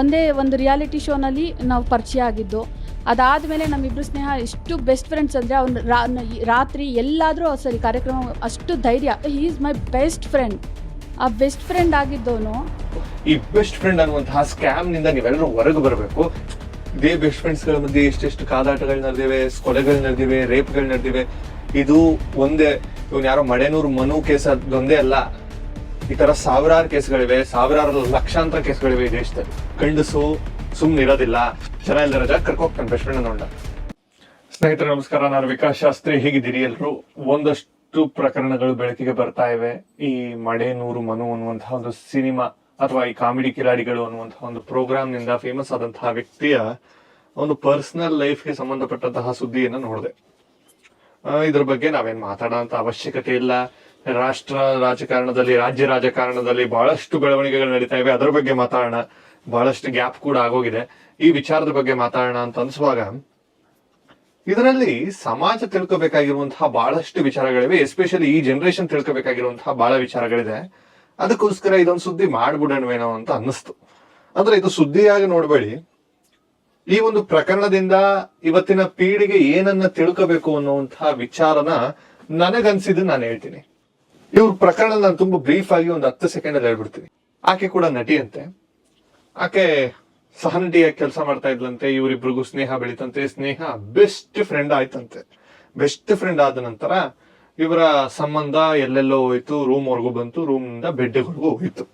ಒಂದೇ ಒಂದು ರಿಯಾಲಿಟಿ ಶೋನಲ್ಲಿ ನಾವು ಪರಿಚಯ ಆಗಿದ್ದು, ಅದಾದಮೇಲೆ ನಮ್ಮಿಬ್ಬರು ಸ್ನೇಹ ಎಷ್ಟು ಬೆಸ್ಟ್ ಫ್ರೆಂಡ್ಸ್ ಅಂದರೆ ಅವ್ನು ರಾತ್ರಿ ಎಲ್ಲಾದರೂ ಸರಿ ಕಾರ್ಯಕ್ರಮ, ಅಷ್ಟು ಧೈರ್ಯ. He is my best friend ಆ ಬೆಸ್ಟ್ ಫ್ರೆಂಡ್ ಆಗಿದ್ದವನು ಈ ಬೆಸ್ಟ್ ಫ್ರೆಂಡ್ ಅನ್ನುವಂತಹ ಸ್ಕ್ಯಾಮ್ನಿಂದ ನೀವೆಲ್ಲರೂ ಹೊರಗೆ ಬರಬೇಕು. ಇದೇ ಬೆಸ್ಟ್ ಫ್ರೆಂಡ್ಸ್ಗಳ ಮಧ್ಯೆ ಎಷ್ಟೆಷ್ಟು ಕಾದಾಟಗಳು ನಡೆದಿವೆ, ಕೊಲೆಗಳು ನಡೆದಿವೆ ರೇಪ್ಗಳು ನಡೆದಿವೆ. ಇದು ಒಂದೇ, ಇವನ್ ಯಾರೋ ಮಡೆನೂರು ಮನು ಕೇಸ್ ಅದೊಂದೇ ಅಲ್ಲ. ಈ ತರ ಸಾವಿರಾರು ಕೇಸ್ಗಳಿವೆ, ಸಾವಿರಾರು ಲಕ್ಷಾಂತರ ಕೇಸ್ಗಳಿವೆ ಈ ದೇಶದಲ್ಲಿ. ಗಂಡಸು ಸುಮ್ನೆ ಇರೋದಿಲ್ಲ. ಚೆನ್ನಾಗಿಲ್ಲ ರಜಾ ಕರ್ಕೋಗ್ತಾನೆ ಬೆಸ್ಟ್ ಫ್ರೆಂಡ್ ನೋಡ ಸ್ನೇಹಿತರೆ, ನಮಸ್ಕಾರ. ನಾನು ವಿಕಾಸ್ ಶಾಸ್ತ್ರಿ. ಹೇಗಿದ್ದೀರಿ ಎಲ್ರು? ಒಂದಷ್ಟು ಪ್ರಕರಣಗಳು ಬೆಳಕಿಗೆ ಬರ್ತಾ ಇವೆ. ಈ ಮಡೆನೂರು ಮನು ಅನ್ನುವಂತಹ ಒಂದು ಸಿನಿಮಾ ಅಥವಾ ಈ ಕಾಮಿಡಿ ಕಿಲಾಡಿಗಳು ಅನ್ನುವಂತಹ ಒಂದು ಪ್ರೋಗ್ರಾಮ್ನಿಂದ ಫೇಮಸ್ ಆದಂತಹ ವ್ಯಕ್ತಿಯ ಒಂದು ಪರ್ಸನಲ್ ಲೈಫ್ಗೆ ಸಂಬಂಧಪಟ್ಟಂತಹ ಸುದ್ದಿಯನ್ನು ನೋಡಿದೆ. ಇದ್ರ ಬಗ್ಗೆ ನಾವೇನ್ ಮಾತಾಡೋಂತ ಅವಶ್ಯಕತೆ ಇಲ್ಲ. ರಾಷ್ಟ್ರ ರಾಜಕಾರಣದಲ್ಲಿ, ರಾಜ್ಯ ರಾಜಕಾರಣದಲ್ಲಿ ಬಹಳಷ್ಟು ಬೆಳವಣಿಗೆಗಳು ನಡೀತಾ ಇವೆ. ಅದರ ಬಗ್ಗೆ ಮಾತಾಡೋಣ. ಬಹಳಷ್ಟು ಗ್ಯಾಪ್ ಕೂಡ ಆಗೋಗಿದೆ. ಈ ವಿಚಾರದ ಬಗ್ಗೆ ಮಾತಾಡೋಣ ಅಂತ ಅನ್ಸುವಾಗ, ಇದರಲ್ಲಿ ಸಮಾಜ ತಿಳ್ಕೋಬೇಕಾಗಿರುವಂತಹ ಬಹಳಷ್ಟು ವಿಚಾರಗಳಿವೆ. ಎಸ್ಪೆಷಲಿ ಈ ಜನರೇಷನ್ ತಿಳ್ಕೋಬೇಕಾಗಿರುವಂತಹ ಬಹಳ ವಿಚಾರಗಳಿದೆ. ಅದಕ್ಕೋಸ್ಕರ ಇದೊಂದು ಸುದ್ದಿ ಮಾಡ್ಬಿಡೋಣವೇನೋ ಅಂತ ಅನ್ನಿಸ್ತು. ಅಂದ್ರೆ ಇದು ಸುದ್ದಿಯಾಗಿ ನೋಡಬೇಡಿ. ಈ ಒಂದು ಪ್ರಕರಣದಿಂದ ಇವತ್ತಿನ ಪೀಳಿಗೆ ಏನನ್ನ ತಿಳ್ಕೋಬೇಕು ಅನ್ನುವಂತಹ ವಿಚಾರನ ನನಗನ್ಸಿದ್ದು ನಾನು ಹೇಳ್ತೀನಿ. ಇವ್ರ ಪ್ರಕರಣ ನಾನು ತುಂಬಾ ಬ್ರೀಫ್ ಆಗಿ ಒಂದು ಹತ್ತು ಸೆಕೆಂಡ್ ಅಲ್ಲಿ ಹೇಳ್ಬಿಡ್ತೀನಿ. ಆಕೆ ಕೂಡ ನಟಿ ಅಂತೆ ಆಕೆ ಸಹನಟಿಯಾಗಿ ಕೆಲಸ ಮಾಡ್ತಾ ಇದ್ಲಂತೆ, ಇವರಿಬ್ರಿಗೂ ಸ್ನೇಹ ಬೆಳಿತಂತೆ. ಸ್ನೇಹ ಬೆಸ್ಟ್ ಫ್ರೆಂಡ್ ಆಯ್ತಂತೆ. ಬೆಸ್ಟ್ ಫ್ರೆಂಡ್ ಆದ ನಂತರ ಇವರ ಸಂಬಂಧ ಎಲ್ಲೆಲ್ಲೋ ಹೋಯ್ತು. ರೂಮ್ ವರ್ಗೂ ಬಂತು. ರೂಮ್ನಿಂದ ಬೆಡ್ಗಳಿಗೂ ಹೋಯ್ತು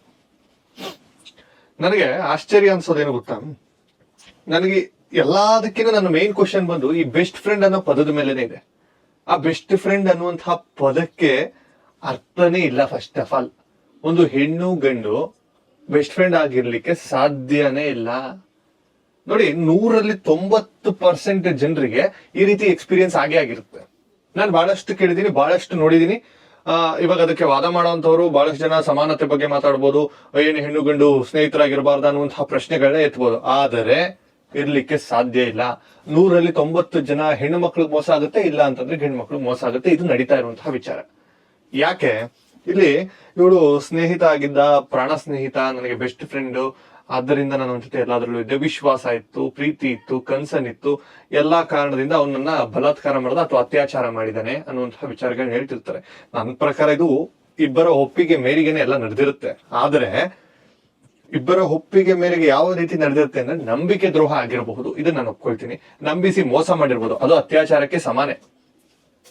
ನನಗೆ ಆಶ್ಚರ್ಯ ಅನ್ಸೋದೇನು ಗೊತ್ತಾ? ನನಗೆ ಎಲ್ಲದಕ್ಕಿಂತ ನನ್ನ ಮೇನ್ ಕ್ವಶನ್ ಬಂದು ಈ ಬೆಸ್ಟ್ ಫ್ರೆಂಡ್ ಅನ್ನೋ ಪದದ ಮೇಲೇನೆ ಇದೆ. ಆ ಬೆಸ್ಟ್ ಫ್ರೆಂಡ್ ಅನ್ನುವಂತಹ ಪದಕ್ಕೆ ಅರ್ಥನೇ ಇಲ್ಲ ಫಸ್ಟ್ ಆಫ್ ಆಲ್ ಒಂದು ಹೆಣ್ಣು ಗಂಡು ಬೆಸ್ಟ್ ಫ್ರೆಂಡ್ ಆಗಿರ್ಲಿಕ್ಕೆ ಸಾಧ್ಯನೇ ಇಲ್ಲ. ನೋಡಿ ನೂರಲ್ಲಿ ತೊಂಬತ್ತು ಪರ್ಸೆಂಟ್ ಜನರಿಗೆ ಈ ರೀತಿ ಎಕ್ಸ್ಪೀರಿಯನ್ಸ್ ಆಗೇ ಆಗಿರುತ್ತೆ. ನಾನು ಬಹಳಷ್ಟು ಕೇಳಿದೀನಿ ಬಹಳಷ್ಟು ನೋಡಿದೀನಿ ಆ, ಇವಾಗ ಅದಕ್ಕೆ ವಾದ ಮಾಡುವಂತವ್ರು ಬಹಳಷ್ಟು ಜನ ಸಮಾನತೆ ಬಗ್ಗೆ ಮಾತಾಡ್ಬೋದು ಏನು ಹೆಣ್ಣು ಗಂಡು ಸ್ನೇಹಿತರಾಗಿರಬಾರ್ದು ಅನ್ನುವಂತಹ ಪ್ರಶ್ನೆಗಳನ್ನ ಎತ್ಬೋದು. ಆದರೆ ಇರ್ಲಿಕ್ಕೆ ಸಾಧ್ಯ ಇಲ್ಲ. ನೂರಲ್ಲಿ ತೊಂಬತ್ತು ಜನ ಹೆಣ್ಣು ಮಕ್ಳಿಗೆ ಮೋಸ ಆಗುತ್ತೆ ಇಲ್ಲ ಅಂತಂದ್ರೆ ಗಂಡು ಮಕ್ಳು ಮೋಸ ಆಗುತ್ತೆ ಇದು ನಡೀತಾ ಇರುವಂತಹ ವಿಚಾರ. ಯಾಕೆ? ಇಲ್ಲಿ ಇವಳು ಸ್ನೇಹಿತ ಆಗಿದ್ದ ಪ್ರಾಣ ಸ್ನೇಹಿತ, ನನಗೆ ಬೆಸ್ಟ್ ಫ್ರೆಂಡ್ ಆದ್ದರಿಂದ ನಾನು ಜೊತೆ ಎಲ್ಲಾದ್ರಲ್ಲೂ ಇದ್ದೆ. ವಿಶ್ವಾಸ ಇತ್ತು, ಪ್ರೀತಿ ಇತ್ತು, ಕನ್ಸನ್ ಇತ್ತು. ಎಲ್ಲಾ ಕಾರಣದಿಂದ ಅವನನ್ನ ಬಲಾತ್ಕಾರ ಮಾಡಿದ ಅಥವಾ ಅತ್ಯಾಚಾರ ಮಾಡಿದಾನೆ ಅನ್ನುವಂತಹ ವಿಚಾರಗಳನ್ನ ಹೇಳ್ತಿರ್ತಾರೆ. ನನ್ನ ಪ್ರಕಾರ ಇದು ಇಬ್ಬರ ಒಪ್ಪಿಗೆ ಮೇರೆಗೆನೆ ಎಲ್ಲ ನಡೆದಿರುತ್ತೆ. ಆದರೆ ಇಬ್ಬರ ಒಪ್ಪಿಗೆ ಮೇರೆಗೆ ಯಾವ ರೀತಿ ನಡೆದಿರುತ್ತೆ ಅಂದ್ರೆ ನಂಬಿಕೆ ದ್ರೋಹ ಆಗಿರಬಹುದು. ಇದನ್ನ ನಾನು ಒಪ್ಕೊಳ್ತೀನಿ. ನಂಬಿಸಿ ಮೋಸ ಮಾಡಿರ್ಬೋದು. ಅದು ಅತ್ಯಾಚಾರಕ್ಕೆ ಸಮಾನೆ.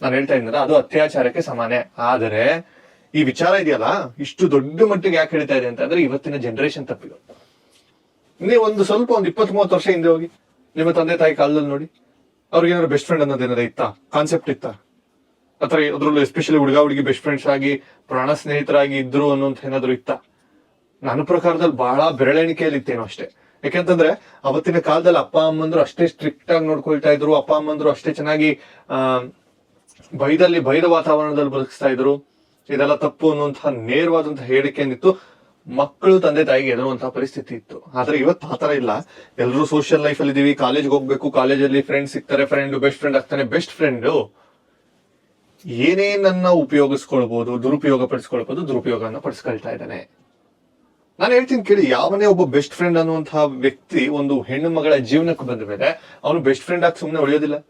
ನಾನು ಹೇಳ್ತಾ ಇದ್ದೀನಲ್ಲ ಅದು ಅತ್ಯಾಚಾರಕ್ಕೆ ಸಮಾನೆ. ಆದರೆ ಈ ವಿಚಾರ ಇದೆಯಲ್ಲ? ಇಷ್ಟು ದೊಡ್ಡ ಮಟ್ಟಿಗೆ ಯಾಕೆ ಹೇಳ್ತಾ ಇದೆ ಅಂತಂದ್ರೆ ಇವತ್ತಿನ ಜನರೇಷನ್ ತಪ್ಪಿದು. ನೀವು ಒಂದು ಸ್ವಲ್ಪ ಒಂದು ಇಪ್ಪತ್ತ್ ಮೂವತ್ತು ವರ್ಷ ಹಿಂದೆ ಹೋಗಿ, ನಿಮ್ಮ ತಂದೆ ತಾಯಿ ಕಾಲದಲ್ಲಿ ನೋಡಿ, ಅವ್ರಿಗೆ ಏನಾದ್ರು ಬೆಸ್ಟ್ ಫ್ರೆಂಡ್ ಅನ್ನೋದು ಏನಾದ್ರು ಇತ್ತಾ? ಕಾನ್ಸೆಪ್ಟ್ ಇತ್ತಾ? ಅಥವಾ ಅದ್ರಲ್ಲೂ ಎಸ್ಪೆಷಲಿ ಹುಡುಗ ಹುಡುಗಿ ಬೆಸ್ಟ್ ಫ್ರೆಂಡ್ಸ್ ಆಗಿ, ಪ್ರಾಣ ಸ್ನೇಹಿತರಾಗಿ ಇದ್ರು ಅನ್ನೋಂತ ಏನಾದ್ರು ಇತ್ತಾ? ನನ್ನ ಪ್ರಕಾರದಲ್ಲಿ ಬಹಳ ಬೆರಳೆಣಿಕೆಯಲ್ಲಿ ಇತ್ತೇನೋ ಅಷ್ಟೇ. ಯಾಕೆಂತಂದ್ರೆ, ಅವತ್ತಿನ ಕಾಲದಲ್ಲಿ ಅಪ್ಪ ಅಮ್ಮಂದ್ರು ಅಷ್ಟೇ ಸ್ಟ್ರಿಕ್ಟ್ ಆಗಿ ನೋಡ್ಕೊಳ್ತಾ ಇದ್ರು, ಅಪ್ಪ ಅಮ್ಮಂದ್ರು ಅಷ್ಟೇ ಚೆನ್ನಾಗಿ, ಆ ಭಯದಲ್ಲಿ ಭಯದ ವಾತಾವರಣದಲ್ಲಿ ಬದುಕಿಸ್ತಾ ಇದ್ರು. ಇದೆಲ್ಲ ತಪ್ಪು ಅನ್ನುವಂತಹ ನೇರವಾದಂತಹ ಹೇಳಿಕೆ ಏನಿತ್ತು? ಮಕ್ಕಳು ತಂದೆ ತಾಯಿಗೆ ಎದುರುವಂತಹ ಪರಿಸ್ಥಿತಿ ಇತ್ತು. ಆದ್ರೆ ಇವತ್ತು ಆತರ ಇಲ್ಲ. ಎಲ್ಲರೂ ಸೋಷಿಯಲ್ ಲೈಫ್ ಅಲ್ಲಿ ಇದೀವಿ. ಕಾಲೇಜ್ಗೆ ಹೋಗ್ಬೇಕು. ಕಾಲೇಜಲ್ಲಿ ಫ್ರೆಂಡ್ ಸಿಗ್ತಾರೆ. ಫ್ರೆಂಡ್ ಬೆಸ್ಟ್ ಫ್ರೆಂಡ್ ಆಗ್ತಾನೆ. ಬೆಸ್ಟ್ ಫ್ರೆಂಡ್ ಏನೇನನ್ನ ಉಪಯೋಗಿಸ್ಕೊಳ್ಬಹುದು ದುರುಪಯೋಗ ಪಡಿಸ್ಕೊಳ್ಬಹುದು ದುರುಪಯೋಗನ ಪಡಿಸ್ಕೊಳ್ತಾ ಇದ್ದಾನೆ. ನಾನು ಹೇಳ್ತೀನಿ ಕೇಳಿ, ಯಾವನೇ ಒಬ್ಬ ಬೆಸ್ಟ್ ಫ್ರೆಂಡ್ ಅನ್ನುವಂತಹ ವ್ಯಕ್ತಿ ಒಂದು ಹೆಣ್ಣು ಮಗಳ ಜೀವನಕ್ಕೆ ಬಂದ ಮೇಲೆ ಅವನು ಬೆಸ್ಟ್ ಫ್ರೆಂಡ್ ಆಗಿ ಸುಮ್ಮನೆ ಉಳಿಯೋದಿಲ್ಲ.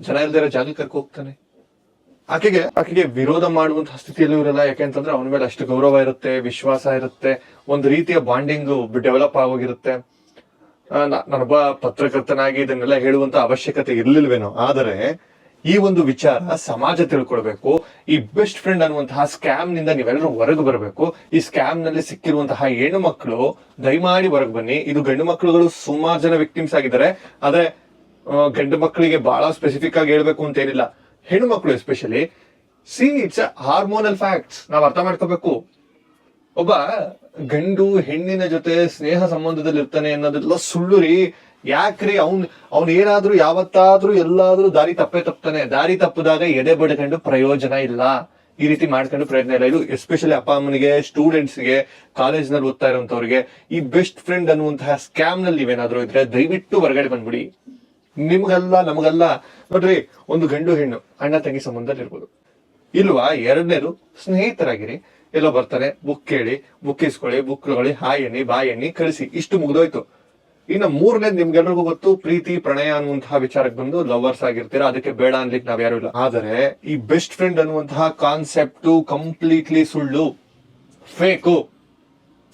ಜನ ಇಲ್ದಿರೋ ಜಾಗ ಕರ್ಕೊ ಹೋಗ್ತಾನೆ. ಆಕೆಗೆ ಆಕೆಗೆ ವಿರೋಧ ಮಾಡುವಂತ ಸ್ಥಿತಿಯಲ್ಲೂ ಇರಲ್ಲ. ಯಾಕೆಂತಂದ್ರೆ ಅವನ ಮೇಲೆ ಅಷ್ಟು ಗೌರವ ಇರುತ್ತೆ, ವಿಶ್ವಾಸ ಇರುತ್ತೆ, ಒಂದು ರೀತಿಯ ಬಾಂಡಿಂಗ್ ಡೆವಲಪ್ ಆಗೋಗಿರುತ್ತೆ. ನಾನೊಬ್ಬ ಪತ್ರಕರ್ತನಾಗಿ ಇದನ್ನೆಲ್ಲ ಹೇಳುವಂತ ಅವಶ್ಯಕತೆ ಇರ್ಲಿಲ್ವೇನೋ, ಆದರೆ ಈ ಒಂದು ವಿಚಾರ ಸಮಾಜ ತಿಳ್ಕೊಳ್ಬೇಕು. ಈ ಬೆಸ್ಟ್ ಫ್ರೆಂಡ್ ಅನ್ನುವಂತಹ ಸ್ಕ್ಯಾಮ್ನಿಂದ ನೀವೆಲ್ಲರೂ ಹೊರಗೆ ಬರಬೇಕು. ಈ ಸ್ಕ್ಯಾಮ್ನಲ್ಲಿ ಸಿಕ್ಕಿರುವಂತಹ ಹೆಣ್ಣು ಮಕ್ಕಳು, ದಯಮಾಡಿ ಹೊರಗೆ ಬನ್ನಿ. ಇದು ಗಂಡು ಮಕ್ಕಳುಗಳು ಸುಮಾರು ಜನ ವಿಕ್ಟಿಮ್ಸ್ ಆಗಿದ್ದಾರೆ. ಆದ್ರೆ ಗಂಡು ಮಕ್ಕಳಿಗೆ ಬಹಳ ಸ್ಪೆಸಿಫಿಕ್ ಆಗಿ ಹೇಳ್ಬೇಕು ಅಂತ ಏನಿಲ್ಲ. ಹೆಣ್ಣು ಮಕ್ಕಳು especially see it's hormonal facts ನಾವು ಅರ್ಥ ಮಾಡ್ಕೋಬೇಕು. ಒಬ್ಬ ಗಂಡು ಹೆಣ್ಣಿನ ಜೊತೆ ಸ್ನೇಹ ಸಂಬಂಧದಲ್ಲಿ ಇರ್ತಾನೆ ಅನ್ನೋದೆಲ್ಲ ಸುಳ್ಳು ರೀ. ಯಾಕ್ರಿ ಅವ್ನ್ ಅವ್ನ್ ಏನಾದ್ರೂ ಯಾವತ್ತಾದ್ರೂ ಎಲ್ಲಾದ್ರೂ ದಾರಿ ತಪ್ಪೇ ತಪ್ತಾನೆ. ದಾರಿ ತಪ್ಪದಾಗ ಎದೆ ಬಡ್ಕೊಂಡು ಪ್ರಯೋಜನ ಇಲ್ಲ. ಈ ರೀತಿ ಮಾಡ್ಕೊಂಡು ಪ್ರಯತ್ನ ಇಲ್ಲ. ಇದು ಎಸ್ಪೆಷಲಿ ಅಪ್ಪ ಅಮ್ಮನಿಗೆ ಸ್ಟೂಡೆಂಟ್ಸ್ಗೆ ಕಾಲೇಜ್ನಲ್ಲಿ ಓದ್ತಾ ಇರೋಂಥವ್ರಿಗೆ ಈ ಬೆಸ್ಟ್ ಫ್ರೆಂಡ್ ಅನ್ನುವಂತಹ ಸ್ಕ್ಯಾಮ್ನಲ್ಲಿ ನೀವೇನಾದ್ರೂ ಇದ್ರೆ ದಯವಿಟ್ಟು ಹೊರಗಡೆ ಬಂದ್ಬಿಡಿ. ನಿಮ್ಗಲ್ಲ, ನಮಗಲ್ಲ ನೋಡ್ರಿ, ಒಂದು ಗಂಡು ಹೆಣ್ಣು ಅಣ್ಣ ತಂಗಿ ಸಂಬಂಧದಲ್ಲಿ ಇರ್ಬೋದು ಇಲ್ವಾ? ಎರಡನೇದು ಸ್ನೇಹಿತರಾಗಿರಿ. ಎಲ್ಲೋ ಬರ್ತಾರೆ ಬುಕ್ ಕೇಳಿ ಬುಕ್ ಇಸ್ಕೊಳ್ಳಿ ಬುಕ್ ತಗೊಳ್ಳಿ ಹಾಯ್ ಎಣ್ಣಿ ಬಾಯ್ ಎಣ್ಣಿ ಕಳಿಸಿ. ಇಷ್ಟು ಮುಗ್ದೋಯ್ತು. ಇನ್ನು ಮೂರನೇದು ನಿಮ್ಗೆಲ್ರಿಗೂ ಗೊತ್ತು, ಪ್ರೀತಿ, ಪ್ರಣಯ ಅನ್ನುವಂತಹ ವಿಚಾರಕ್ಕೆ ಬಂದು ಲವರ್ಸ್ ಆಗಿರ್ತೀರಾ, ಅದಕ್ಕೆ ಬೇಡ ಅನ್ಲಿಕ್ಕೆ ನಾವ್ ಯಾರು ಇಲ್ಲ. ಆದರೆ ಈ ಬೆಸ್ಟ್ ಫ್ರೆಂಡ್ ಅನ್ನುವಂತಹ ಕಾನ್ಸೆಪ್ಟ್ ಕಂಪ್ಲೀಟ್ಲಿ ಸುಳ್ಳು ಫೇಕು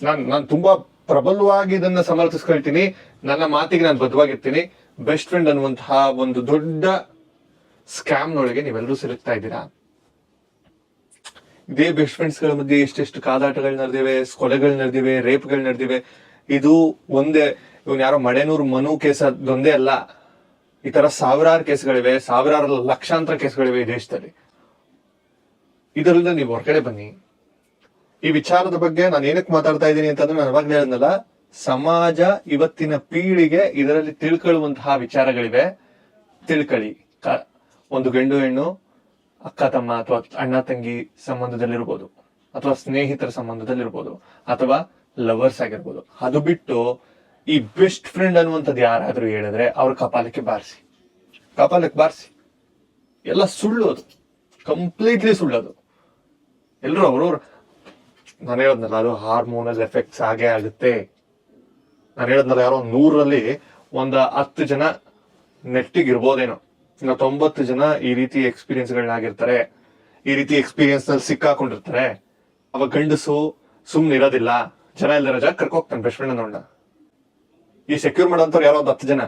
ನಾನ್ ನಾನ್ ತುಂಬಾ ಪ್ರಬಲವಾಗಿ ಇದನ್ನ ಸಮರ್ಥಿಸ್ಕೊಳ್ತೀನಿ. ನನ್ನ ಮಾತಿಗೆ ನಾನು ಬದ್ಧವಾಗಿರ್ತೀನಿ. ಬೆಸ್ಟ್ ಫ್ರೆಂಡ್ ಅನ್ನುವಂತಹ ಒಂದು ದೊಡ್ಡ ಸ್ಕ್ಯಾಮ್ ನೊಳಗೆ ನೀವೆಲ್ಲರೂ ಸಿಲುಕ್ತಾ ಇದ್ದೀರಾ? ಇದೇ ಬೆಸ್ಟ್ ಫ್ರೆಂಡ್ಸ್ಗಳ ಮಧ್ಯೆ ಎಷ್ಟೆಷ್ಟು ಕಾದಾಟಗಳು ನಡೆದಿವೆ, ಕೊಲೆಗಳು ನಡೆದಿವೆ ರೇಪ್ಗಳು ನಡೆದಿವೆ. ಇದು ಒಂದೇ, ಇವನ್ ಯಾರೋ ಮಡೆನೂರ್ ಮನು ಅದೊಂದೇ ಅಲ್ಲ. ಈ ತರ ಸಾವಿರಾರು ಕೇಸ್ಗಳಿವೆ, ಸಾವಿರಾರು ಲಕ್ಷಾಂತರ ಕೇಸ್ಗಳಿವೆ ಈ ದೇಶದಲ್ಲಿ. ಇದರಿಂದ ನೀವು ಹೊರಗಡೆ ಬನ್ನಿ. ಈ ವಿಚಾರದ ಬಗ್ಗೆ ನಾನು ಏನಕ್ಕೆ ಮಾತಾಡ್ತಾ ಇದ್ದೀನಿ ಅಂತಂದ್ರೆ ನಾನು ಅವಾಗಲೇ ಹೇಳಿದ್ನಲ್ಲ ಸಮಾಜ ಇವತ್ತಿನ ಪೀಳಿಗೆ ಇದರಲ್ಲಿ ತಿಳ್ಕೊಳ್ಳುವಂತಹ ವಿಚಾರಗಳಿವೆ. ತಿಳ್ಕೊಳ್ಳಿ. ಒಂದು ಗಂಡು ಹೆಣ್ಣು, ಅಕ್ಕ ತಮ್ಮ ಅಥವಾ ಅಣ್ಣ ತಂಗಿ ಸಂಬಂಧದಲ್ಲಿರ್ಬೋದು. ಅಥವಾ ಸ್ನೇಹಿತರ ಸಂಬಂಧದಲ್ಲಿರ್ಬೋದು. ಅಥವಾ ಲವರ್ಸ್ ಆಗಿರ್ಬೋದು. ಅದು ಬಿಟ್ಟು ಈ ಬೆಸ್ಟ್ ಫ್ರೆಂಡ್ ಅನ್ನುವಂಥದ್ದು ಯಾರಾದ್ರೂ ಹೇಳಿದ್ರೆ ಅವ್ರ ಕಪಾಲಕ್ಕೆ ಬಾರಿಸಿ. ಕಪಾಲಕ್ಕೆ ಬಾರಿಸಿ. ಎಲ್ಲ ಸುಳ್ಳು ಅದು ಕಂಪ್ಲೀಟ್ಲಿ ಸುಳ್ಳು ಅದು ಎಲ್ಲರೂ ಅವ್ರವ್ರ ನಾನು ಹೇಳೋದ್ನಲ್ಲ, ಅದು ಹಾರ್ಮೋನಲ್ ಎಫೆಕ್ಟ್ಸ್ ಹಾಗೆ ಆಗುತ್ತೆ. ನಾನು ಹೇಳದ್ನಲ್ಲ, ಯಾರೋ ನೂರಲ್ಲಿ ಒಂದ ಹತ್ತು ಜನ ನೆಟ್ಟಿಗೆ ಇರ್ಬೋದೇನೋ ಇನ್ನು ತೊಂಬತ್ತು ಜನ ಈ ರೀತಿ ಎಕ್ಸ್ಪೀರಿಯನ್ಸ್ ಗಳನ್ನಾಗಿರ್ತಾರೆ ಈ ರೀತಿ ಎಕ್ಸ್ಪೀರಿಯನ್ಸ್ನಲ್ಲಿ ಸಿಕ್ಕಾಕೊಂಡಿರ್ತಾರೆ. ಅವ ಗಂಡಸು ಸುಮ್ನೆ ಇರೋದಿಲ್ಲ. ಜನ ಇಲ್ದಿರೋ ರಜಾ ಕರ್ಕೋಗ್ತಾನೆ ಬೆಸ್ಟ್ ಫ್ರೆಂಡ್ ನೋಡ ಈ ಸೆಕ್ಯೂರ್ ಮಾಡೋಂಥವ್ರು ಯಾರೋ ಒಂದು ಹತ್ತು ಜನ.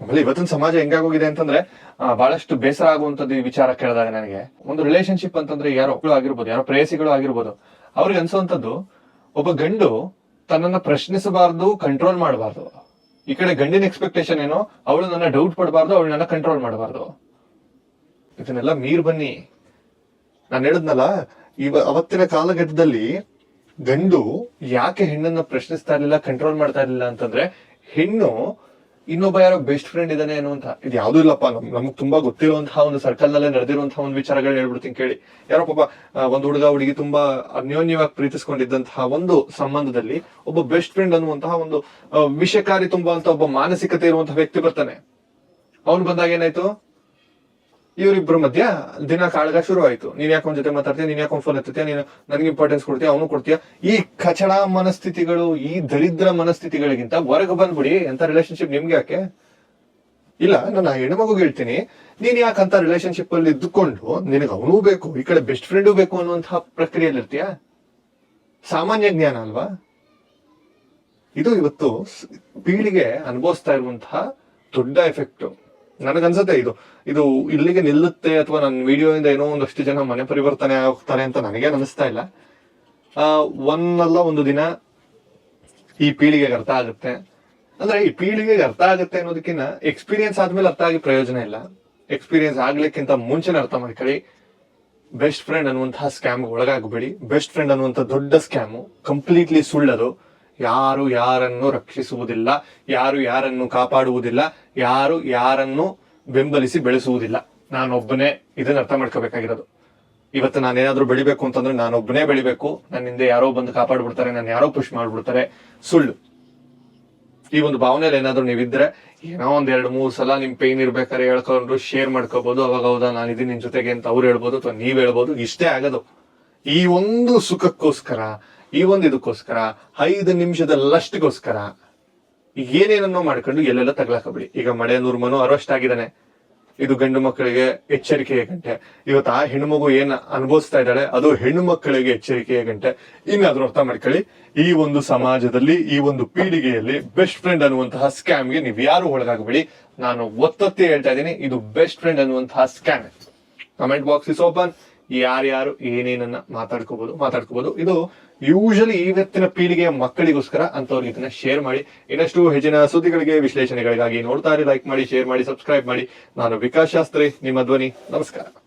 ಆಮೇಲೆ ಇವತ್ತಿನ ಸಮಾಜ ಹೆಂಗಾಗೋಗಿದೆ ಅಂತಂದ್ರೆ ಬಹಳಷ್ಟು ಬೇಸರ ಆಗುವಂತದ್ದು ಈ ವಿಚಾರ ಕೇಳಿದಾಗ ನನಗೆ. ಒಂದು ರಿಲೇಶನ್ಶಿಪ್ ಅಂತಂದ್ರೆ ಯಾರೋ ಆಗಿರ್ಬೋದು, ಯಾರೋ ಪ್ರೇಯಸಿಗಳು ಆಗಿರ್ಬೋದು, ಅವ್ರಿಗೆ ಅನ್ಸೋಂತದ್ದು ಒಬ್ಬ ಗಂಡು ತನ್ನನ್ನ ಪ್ರಶ್ನಿಸಬಾರ್ದು ಕಂಟ್ರೋಲ್ ಮಾಡಬಾರ್ದು. ಈ ಕಡೆ ಗಂಡಿನ ಎಕ್ಸ್ಪೆಕ್ಟೇಷನ್ ಏನೋ? ಅವಳು ನನ್ನ ಡೌಟ್ ಪಡಬಾರ್ದು, ಅವಳು ನನ್ನ ಕಂಟ್ರೋಲ್ ಮಾಡಬಾರ್ದು. ಇದನ್ನೆಲ್ಲ ಮೀರ್ ಬನ್ನಿ. ನಾನು ಹೇಳಿದ್ನಲ್ಲ, ಇವ ಅವತ್ತಿನ ಕಾಲಘಟ್ಟದಲ್ಲಿ ಗಂಡು ಯಾಕೆ ಹೆಣ್ಣನ್ನ ಪ್ರಶ್ನಿಸ್ತಾ ಇರ್ಲಿಲ್ಲ ಕಂಟ್ರೋಲ್ ಮಾಡ್ತಾ ಇರ್ಲಿಲ್ಲ ಅಂತಂದ್ರೆ, ಹೆಣ್ಣು ಇನ್ನೊಬ್ಬ ಯಾರೋ ಬೆಸ್ಟ್ ಫ್ರೆಂಡ್ ಇದಾನೆ ಅನ್ನುವಂತ ಇದು ಯಾವ್ದು ಇಲ್ಲಪ್ಪ, ನಮ್, ನಮ್ಗೆ ತುಂಬಾ ಗೊತ್ತಿರುವಂತಹ ಒಂದು ಸರ್ಕಲ್ ನಲ್ಲೇ ನಡೆದಿರುವಂತಹ ಒಂದು ವಿಚಾರಗಳನ್ನ ಹೇಳ್ಬಿಡ್ತೀನಿ ಕೇಳಿ. ಯಾರೋ ಪಾಪ ಒಂದು ಹುಡುಗ ಹುಡುಗಿ ತುಂಬಾ ಅನ್ಯೋನ್ಯವಾಗಿ ಪ್ರೀತಿಸ್ಕೊಂಡಿದ್ದಂತಹ ಒಂದು ಸಂಬಂಧದಲ್ಲಿ ಒಬ್ಬ ಬೆಸ್ಟ್ ಫ್ರೆಂಡ್ ಅನ್ನುವಂತಹ ಒಂದು ವಿಷಕಾರಿ ತುಂಬುವಂತಹ ಒಬ್ಬ ಮಾನಸಿಕತೆ ಇರುವಂತಹ ವ್ಯಕ್ತಿ ಬರ್ತಾನೆ. ಅವನು ಬಂದಾಗ ಏನಾಯ್ತು? ಇವರಿಬ್ರ ಮಧ್ಯ ದಿನ ಕಾಳಗ ಶುರು ಆಯ್ತು ನೀನ್ ಯಾಕೆ ಒಂದ್ ಜೊತೆ ಮಾತಾಡ್ತೀಯ? ನೀನ್ ಯಾಕೆ ಫೋನ್ ಎತ್ತುತ್ತೀಯ? ನೀನು ನನಗೆ ಇಂಪಾರ್ಟೆನ್ಸ್ ಕೊಡ್ತೀಯ? ಅವನು ಕೊಡ್ತೀಯ? ಈ ಕಚಡ ಮನಸ್ಥಿತಿಗಳು, ಈ ದರಿದ್ರ ಮನಸ್ಥಿತಿಗಳಿಗಿಂತ ಹೊರಗೆ ಬಂದ್ಬಿಡಿ. ಅಂತ ರಿಲೇಶನ್ಶಿಪ್ ನಿಮ್ಗೆ ಯಾಕೆ? ಇಲ್ಲ ನಾನು ಹೆಣ್ಣು ಹೆಣ್ಮಗು ಹೇಳ್ತೀನಿ. ನೀನ್ ಯಾಕಂತ ರಿಲೇಶನ್ಶಿಪ್ ಅಲ್ಲಿ ಇದ್ದುಕೊಂಡು ನಿನಗೆ ಅವನೂ ಬೇಕು, ಈ ಕಡೆ ಬೆಸ್ಟ್ ಫ್ರೆಂಡು ಬೇಕು ಅನ್ನುವಂತಹ ಪ್ರಕ್ರಿಯೆಯಲ್ಲಿ ಇರ್ತೀಯ? ಸಾಮಾನ್ಯ ಜ್ಞಾನ ಅಲ್ವಾ? ಇದು ಇವತ್ತು ಪೀಳಿಗೆ ಅನುಭವಿಸ್ತಾ ಇರುವಂತಹ ದೊಡ್ಡ ಎಫೆಕ್ಟ್ ನನಗನ್ಸುತ್ತೆ ಇದು. ಇದು ಇಲ್ಲಿಗೆ ನಿಲ್ಲುತ್ತೆ ಅಥವಾ ನನ್ನ ವಿಡಿಯೋಯಿಂದ ಏನೋ ಒಂದಷ್ಟು ಜನ ಮನೆ ಪರಿವರ್ತನೆ ಆಗ್ತಾರೆ ಅಂತ ನನಗೆ ಅನಿಸ್ತಾ ಇಲ್ಲ. ಒಂದಲ್ಲ ಒಂದು ದಿನ ಈ ಪೀಳಿಗೆಗೆ ಅರ್ಥ ಆಗುತ್ತೆ. ಅಂದ್ರೆ ಈ ಪೀಳಿಗೆಗೆ ಅರ್ಥ ಆಗುತ್ತೆ ಅನ್ನೋದಕ್ಕಿಂತ ಎಕ್ಸ್ಪೀರಿಯನ್ಸ್ ಆದ್ಮೇಲೆ ಅರ್ಥ ಆಗಿ ಪ್ರಯೋಜನ ಇಲ್ಲ. ಎಕ್ಸ್ಪೀರಿಯನ್ಸ್ ಆಗ್ಲಿಕ್ಕಿಂತ ಮುಂಚೆನೆ ಅರ್ಥ ಮಾಡ್ಕೊಳ್ಳಿ. ಬೆಸ್ಟ್ ಫ್ರೆಂಡ್ ಅನ್ನುವಂತಹ ಸ್ಕ್ಯಾಮ್ ಒಳಗಾಗಬೇಡಿ. ಬೆಸ್ಟ್ ಫ್ರೆಂಡ್ ಅನ್ನುವಂಥ ದೊಡ್ಡ ಸ್ಕ್ಯಾಮು ಕಂಪ್ಲೀಟ್ಲಿ ಸುಳ್ಳದು. ಯಾರು ಯಾರನ್ನು ರಕ್ಷಿಸುವುದಿಲ್ಲ, ಯಾರು ಯಾರನ್ನು ಕಾಪಾಡುವುದಿಲ್ಲ, ಯಾರು ಯಾರನ್ನು ಬೆಂಬಲಿಸಿ ಬೆಳೆಸುವುದಿಲ್ಲ. ನಾನೊಬ್ಬನೇ ಇದನ್ನ ಅರ್ಥ ಮಾಡ್ಕೋಬೇಕಾಗಿರೋದು. ಇವತ್ತು ನಾನೇನಾದ್ರೂ ಬೆಳಿಬೇಕು ಅಂತಂದ್ರೆ ನಾನೊಬ್ಬನೇ ಬೆಳಿಬೇಕು. ನನ್ನ ಹಿಂದೆ ಯಾರೋ ಬಂದು ಕಾಪಾಡ್ಬಿಡ್ತಾರೆ, ನಾನು ಯಾರೋ ಪುಷ್ ಮಾಡ್ಬಿಡ್ತಾರೆ. ಸುಳ್ಳು. ಈ ಒಂದು ಭಾವನೆಯಲ್ಲಿ ಏನಾದ್ರು ನೀವಿದ್ರೆ ಏನೋ ಒಂದ್ ಎರಡು ಮೂರು ಸಲ ನಿಮ್ ಪೇನ್ ಇರ್ಬೇಕಾದ್ರೆ ಹೇಳ್ಕೊಂಡ್ರು ಶೇರ್ ಮಾಡ್ಕೋಬಹುದು ಅವಾಗ ಹೌದಾ ನಾನು ಇದೀನಿ ನಿನ್ ಜೊತೆಗೆ ಅಂತ ಅವ್ರು ಹೇಳ್ಬೋದು ಅಥವಾ ನೀವ್ ಹೇಳ್ಬೋದು, ಇಷ್ಟೇ ಆಗೋದು. ಈ ಒಂದು ಸುಖಕ್ಕೋಸ್ಕರ ಈ ಒಂದು ಇದಕ್ಕೋಸ್ಕರ, ಐದು ನಿಮಿಷದಲ್ಲಷ್ಟಕ್ಕೋಸ್ಕರ ಏನೇನನ್ನೋ ಮಾಡ್ಕೊಂಡು ಎಲ್ಲೆಲ್ಲ ತಗ್ಲಾಕಬಿಡಿ ಈಗ ಮಳೆ ನೂರ್ಮನು ಅರೆಸ್ಟ್ ಆಗಿದ್ದಾನೆ ಇದು ಗಂಡು ಮಕ್ಕಳಿಗೆ ಎಚ್ಚರಿಕೆಯ ಗಂಟೆ. ಇವತ್ತು ಆ ಹೆಣ್ಣು ಮಗು ಏನ್ ಅನುಭವಿಸ್ತಾ ಇದ್ದಾಳೆ, ಅದು ಹೆಣ್ಣು ಮಕ್ಕಳಿಗೆ ಎಚ್ಚರಿಕೆಯ ಗಂಟೆ. ಇನ್ನಾದ್ರೂ ಅರ್ಥ ಮಾಡ್ಕೊಳ್ಳಿ. ಈ ಒಂದು ಸಮಾಜದಲ್ಲಿ, ಈ ಒಂದು ಪೀಳಿಗೆಯಲ್ಲಿ ಬೆಸ್ಟ್ ಫ್ರೆಂಡ್ ಅನ್ನುವಂತಹ ಸ್ಕ್ಯಾಮ್ಗೆ ನೀವು ಯಾರು ಒಳಗಾಗಬೇಡಿ. ನಾನು ಒತ್ತತ್ತೆ ಹೇಳ್ತಾ ಇದ್ದೀನಿ, ಇದು ಬೆಸ್ಟ್ ಫ್ರೆಂಡ್ ಅನ್ನುವಂತಹ scam comment box is open ಯಾರ್ಯಾರು ಏನೇನನ್ನ ಮಾತಾಡ್ಕೋಬಹುದು ಮಾತಾಡ್ಕೋಬಹುದು ಇದು ಯೂಶಲಿ ಇವತ್ತಿನ ಪೀಳಿಗೆಯ ಮಕ್ಕಳಿಗೋಸ್ಕರ ಅಂತವ್ರಿಗೆ ಇದನ್ನ ಶೇರ್ ಮಾಡಿ. ಇನ್ನಷ್ಟು ಹೆಚ್ಚಿನ ಸುದ್ದಿಗಳಿಗೆ, ವಿಶ್ಲೇಷಣೆಗಳಿಗಾಗಿ ನೋಡ್ತಾ ಇರಿ ಲೈಕ್ ಮಾಡಿ ಶೇರ್ ಮಾಡಿ ಸಬ್ಸ್ಕ್ರೈಬ್ ಮಾಡಿ. ನಾನು ವಿಕಾಸ್ ಶಾಸ್ತ್ರಿ, ನಿಮ್ಮ ಧ್ವನಿ, ನಮಸ್ಕಾರ.